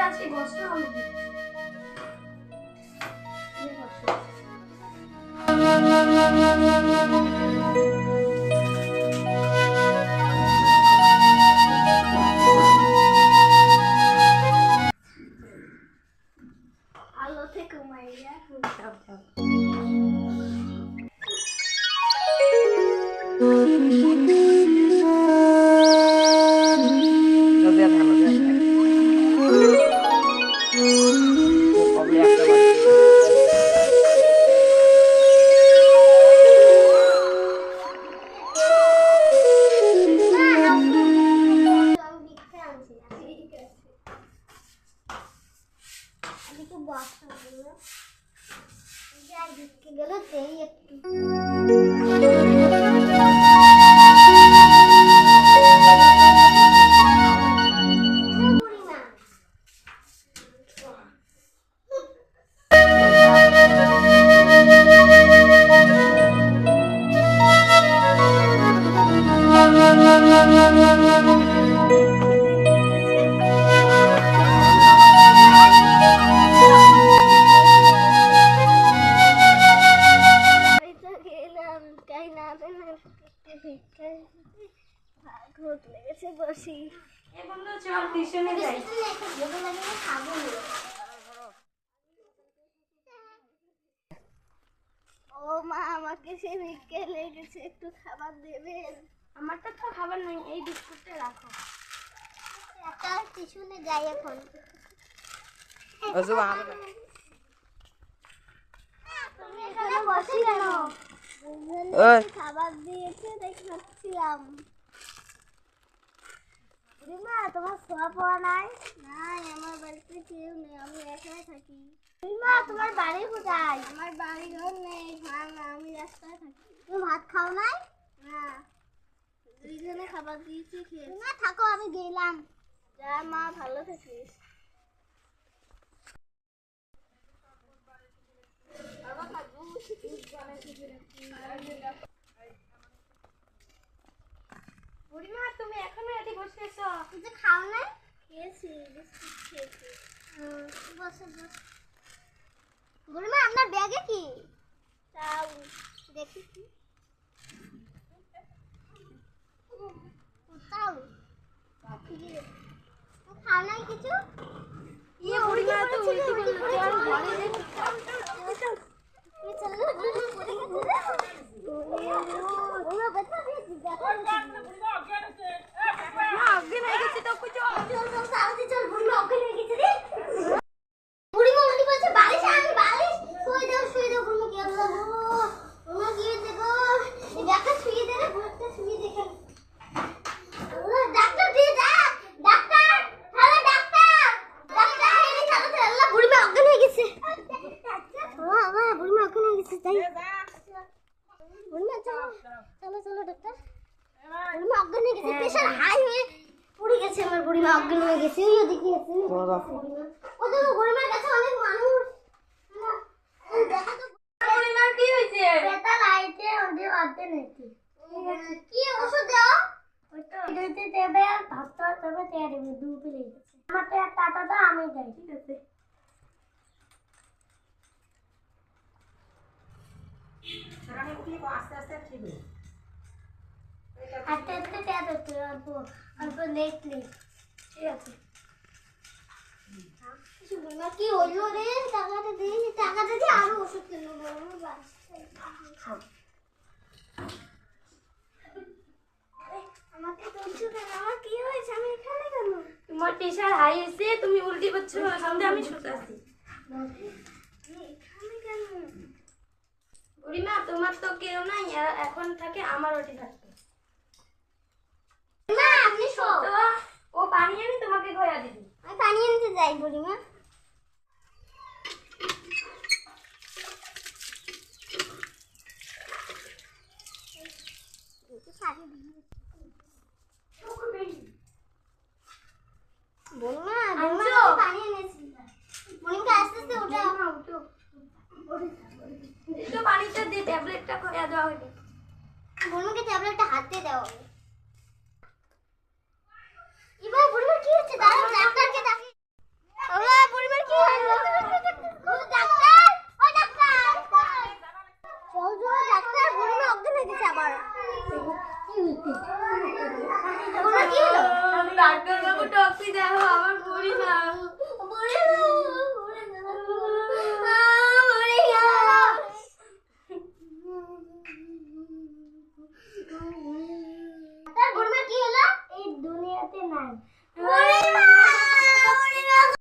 করে আজকে বসতে হবে I'll. 有了贼也 ও মা আমাকে সে ভিক্ষে লেগেছে একটু খাবার দেবেন আমারটা তো খাবার নেই এই বিস্কুটটা রাখো একটা টিউশনে যাই এখন তুমি এখানে বসে কেন। খাবার দিয়েছে তাই খাচ্ছিলাম রিমা তোমার শোয়া পাওয়া নাই? নাই আমার বাড়িতে কেউ নেই আমি একাই থাকি। রিমা তোমার বাড়ি কোথায়? আমার বাড়ি ঘর নেই ভাঙা আমি রাস্তায় থাকি। তুমি ভাত খাও নাই? না। দুইজনে খাবার দিয়েছি খেয়ে না থাকো আমি গেলাম। যা মা ভালো থাকিস। বুড়িমা তুমি এখনও এটি বসে আছো? তো খাও নাই? খেয়েছি বিস্কুট খেয়েছি। বসে বস। বুড়িমা আপনার ব্যাগে কি? চাউ দেখি কি। চাউ খাও নাই কিছু? ইয়ে বুড়িমা তো উল্টি আর ঘরে যে তুমি চলো পড়ে গেছে ওরা বাচ্চা দিয়েছি দেখো না অজ্ঞান হয়ে গেছি তো কুচো চল চল সাউদি চল বুড়িমা ওকে নিয়ে গেছে রে বুড়িমা উল্টি বলছে বালিশ আমি বালিশ শুয়ে দাও শুয়ে দাও বুড়িমা কি আল্লাহ গো বুড়িমা কি হয়েছে গো এই ব্যাগটা শুয়ে দে রে ব্যাগটা শুয়ে দে এখানে। আল্লাহ ডাক্তার দিয়ে ডাক ডাক্তার হ্যালো ডাক্তার ডাক্তার এই চালো চালো আল্লাহ বুড়িমা অজ্ঞান হয়ে গেছে ও আমার বুড়িমা অজ্ঞান হয়ে গেছে তাই বুড়িমা চলো চলো চলো ডাক্তার বুড়িমা অজ্ঞান হয়ে গেছে প্রেশার হাই হয়ে পড়ে গেছে আমার বুড়িমা অজ্ঞান হয়ে গেছে ওই ওদিকে আছে। ও দেখো বুড়িমার কাছে অনেক মানুষ। এই তো বুড়িমার কি হয়েছে? বেতা লাইটে ওদের অর্ধে নাকি। কি ওষুধ দাও? এটাতে দেবে আর ভাতটা দেবে দেবে দু পেলে আমার তো এক টাটা দাও আমি দেয় ঠিক আছে? আস্তে আস্তে তেয়া দিতে অল্প অল্প লেট লেট ঠিক আছে। কি হইল রে? টাকাটা দিই টাকাটা দিয়ে আরও ওষুধ কিনবো আমাকে তুলছো কেন? আমার কি হয়েছে? আমি এখানে কেন? তোমার প্রেশার হাই হয়েছে তুমি উল্টি করছ সামনে আমি আমি এখানে কেন? বুড়িমা তোমার তো কেউ নাই এখন থাকে আমার ওটি থাকবে। মা আপনি ও পানি আমি তোমাকে খোয়া দিবি। আমি পানি আনতে যাই বুড়িমা বুড়িমা বুড়িমা আনছো? আমি পানি এনেছি বুড়িমা আস্তে আস্তে ওঠা উঠো তো দিয়ে ট্যাবলেটটা খোয়া দেওয়া হয়নি। বুড়িমাকে ট্যাবলেটটা হাতে দাও এবার বুড়িমার কি হচ্ছে? দাঁড়াও ডাক্তারকে ডাকি। বুড়িমার কি হলো? ও ডাক্তার! ও ডাক্তার! চল চল ডাক্তার বুড়িমা ওনার কি হলো? ডাক্তার বাবু টপি দেখো আমার মা time.